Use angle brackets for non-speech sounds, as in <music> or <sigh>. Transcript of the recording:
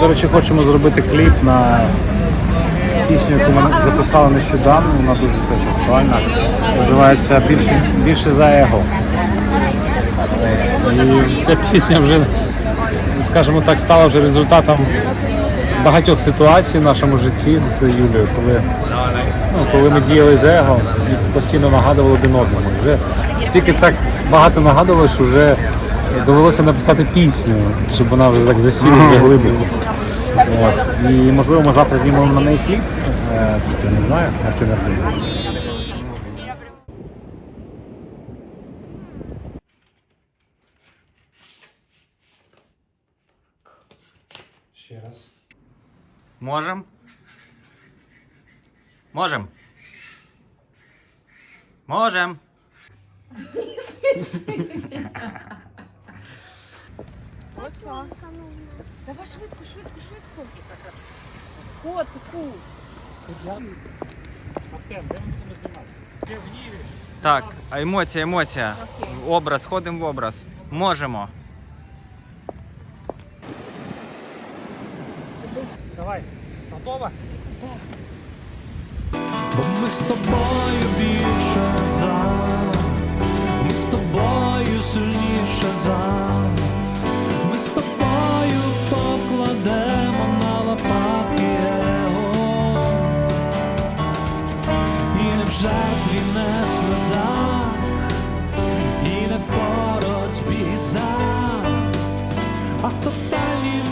до речі, хочемо зробити кліп на пісню, яку ми записали нещодавно. Вона дуже теж актуальна. Називається Більше, більше за его. І ця пісня вже, скажімо так, стала вже результатом багатьох ситуацій в нашому житті з Юлією, коли, ну, коли ми діяли з его і постійно нагадували один одному. Вже стільки так багато нагадували, що вже довелося написати пісню, щоб вона вже так засіла вже глибоко. От. І можливо ми завтра знімемо на неї кліп. Е, Я не знаю, як ти. Ще раз. Можем? Можем. Можем. <laughs> Давай швидко, швидко, швидко. Котику. Так, а емоція, емоція. В Образ, ходимо в образ. Можемо. Давай, готова? Бо ми з тобою більше за. лежать на в сльозах і не в боротьбі за автоталію.